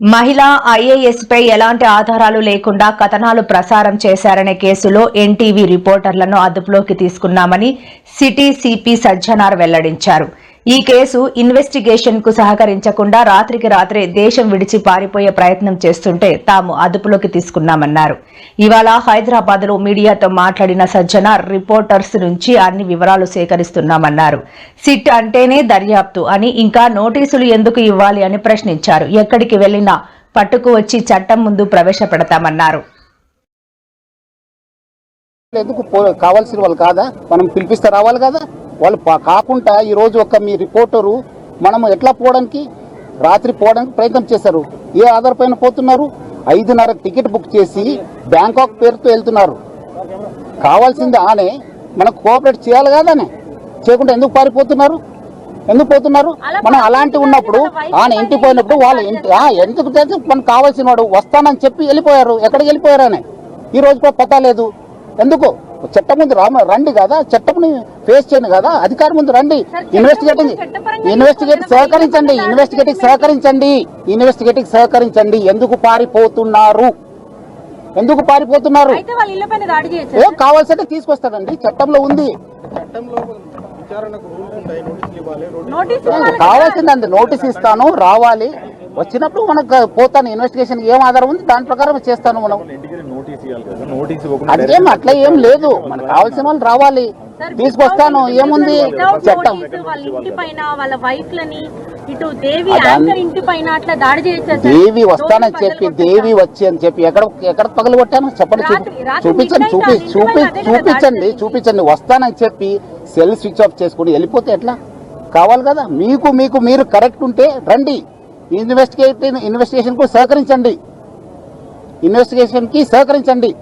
మహిళా ఐఏఎస్పై ఎలాంటి ఆధారాలు లేకుండా కథనాలు ప్రసారం చేశారనే కేసులో ఎన్టీవీ రిపోర్టర్లను అదుపులోకి తీసుకున్నామని సిటీ సిపి సజ్జనార్ వెల్లడించారు. ఈ కేసు ఇన్వెస్టిగేషన్కు సహకరించకుండా రాత్రికి రాత్రే దేశం విడిచి పారిపోయే ప్రయత్నం చేస్తుంటే తాము అదుపులోకి తీసుకున్నామన్నారు. ఇవాళ హైదరాబాద్లో మీడియాతో మాట్లాడిన సజ్జన రిపోర్టర్స్ నుంచి అన్ని వివరాలు సేకరిస్తున్నామన్నారు. సిట్ అంటేనే దర్యాప్తు అని ఇంకా నోటీసులు ఎందుకు ఇవ్వాలి అని ప్రశ్నించారు. ఎక్కడికి వెళ్ళినా పట్టుకు వచ్చి చట్టం ముందు ప్రవేశపెడతామన్నారు. ఎందుకు కావాల్సిన వాళ్ళు కాదా? మనం పిలిపిస్తే రావాలి కదా? వాళ్ళు పా- కాకుండా ఈ రోజు ఒక మీ రిపోర్టరు మనం ఎట్లా పోవడానికి? రాత్రి పోవడానికి ప్రయత్నం చేశారు. ఏ ఆధార్ పైన పోతున్నారు? ఐదున్నర టికెట్ బుక్ చేసి బ్యాంకాక్ పేరుతో వెళ్తున్నారు. కావాల్సింది ఆనే మనకు కోఆపరేట్ చేయాలి కాదానే. చేయకుండా ఎందుకు పారిపోతున్నారు? ఎందుకు పోతున్నారు? మనం అలాంటి ఉన్నప్పుడు ఆయన ఇంటికి పోయినప్పుడు వాళ్ళు ఇంటి ఎందుకు తెలుసు? మనకు కావాల్సిన వాడు వస్తానని చెప్పి వెళ్ళిపోయారు. ఎక్కడికి వెళ్ళిపోయారని ఈ రోజు కూడా పతా లేదు. ఎందుకు? చట్టం ముందు రామ రండి కదా చట్టంని ఫేస్ చేయండి కదా అధికారం ముందు రండి. ఇన్వెస్టిగేటింగ్ ఇన్వెస్టిగేట్ సహకరించండి ఇన్వెస్టిగేటింగ్ సహకరించండి ఇన్వెస్టిగేటింగ్ సహకరించండి. ఎందుకు పారిపోతున్నారు? ఎందుకు పారిపోతున్నారు? ఏం కావాల్సింటే తీసుకొస్తారండి చట్టంలో ఉంది. నోటీస్ కావాల్సిందండి నోటీస్ ఇస్తాను రావాలి. వచ్చినప్పుడు మనకు పోతాను ఇన్వెస్టిగేషన్ ఏం ఆధారం ఉంది? దాని ప్రకారం చేస్తాను మనం. ఇంటికి నోటీస్ ఇవ్వాలి కదా నోటీస్ ఇవ్వకుండా అదేం అట్లా ఏం లేదు. మనకు కావాల్సిన వాళ్ళు రావాలి. తీసుకొస్తాను ఏముంది? చట్టం దేవి వస్తానని చెప్పి దేవి వచ్చి అని చెప్పి ఎక్కడ ఎక్కడ పగలు కొట్టాను చెప్పండి చూపించండి చూపి చూపి చూపించండి చూపించండి. వస్తానని చెప్పి సెల్ స్విచ్ ఆఫ్ చేసుకుని వెళ్ళిపోతే ఎట్లా? కావాలి కదా. మీకు మీకు మీరు కరెక్ట్ ఉంటే రండి. ఇన్వెస్టిగేట్ ఇన్వెస్టిగేషన్కు సహకరించండి. ఇన్వెస్టిగేషన్కి సహకరించండి.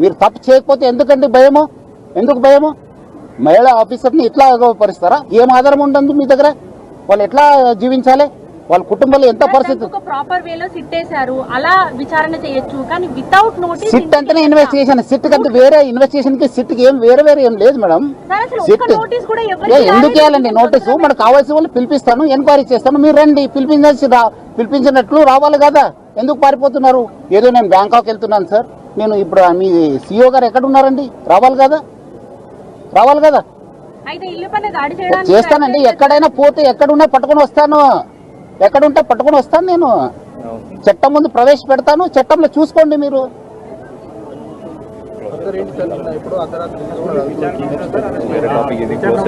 మీరు తప్పు చేయకపోతే ఎందుకండి భయము? ఎందుకు భయము? మహిళా ఆఫీసర్ని ఇట్లా పరుస్తారా? ఏం ఆధారం ఉండదు మీ దగ్గర? వాళ్ళు ఎట్లా జీవించాలి? వాళ్ళ కుటుంబంలో ఎంత పరిస్థితి? ప్రాపర్ వేలో సిట్టేశారు. అలా విచారణ చేయొచ్చు. కానీ వితౌట్ నోటీస్ సిట్ అంటేనే ఇన్వెస్టిగేషన్ సిట్ కంటే వేరే ఇన్వెస్టిగేషన్కి సిట్కి ఏం వేరే వేరే ఏం లేదు మేడం. సిట్ ఎందుకు. వేయాలండి నోటీసు మనకు కావాల్సిన వాళ్ళు పిలిపిస్తాను ఎంక్వైరీ చేస్తాను. మీరు రండి పిలిపించాల్సి పిలిపించినట్లు రావాలి కదా. ఎందుకు పారిపోతున్నారు? ఏదో నేను బ్యాంకాక్ వెళ్తున్నాను సార్. నేను ఇప్పుడు మీ సిఇఓ గారు ఎక్కడ ఉన్నారండి? రావాలి కదా? రావాలి కదా? చేస్తానండి. ఎక్కడైనా పోతే ఎక్కడున్నా పట్టుకొని వస్తాను. ఎక్కడుంటే పట్టుకొని వస్తాను నేను. చట్టం ముందు ప్రవేశపెడతాను. చట్టంలో చూసుకోండి మీరు.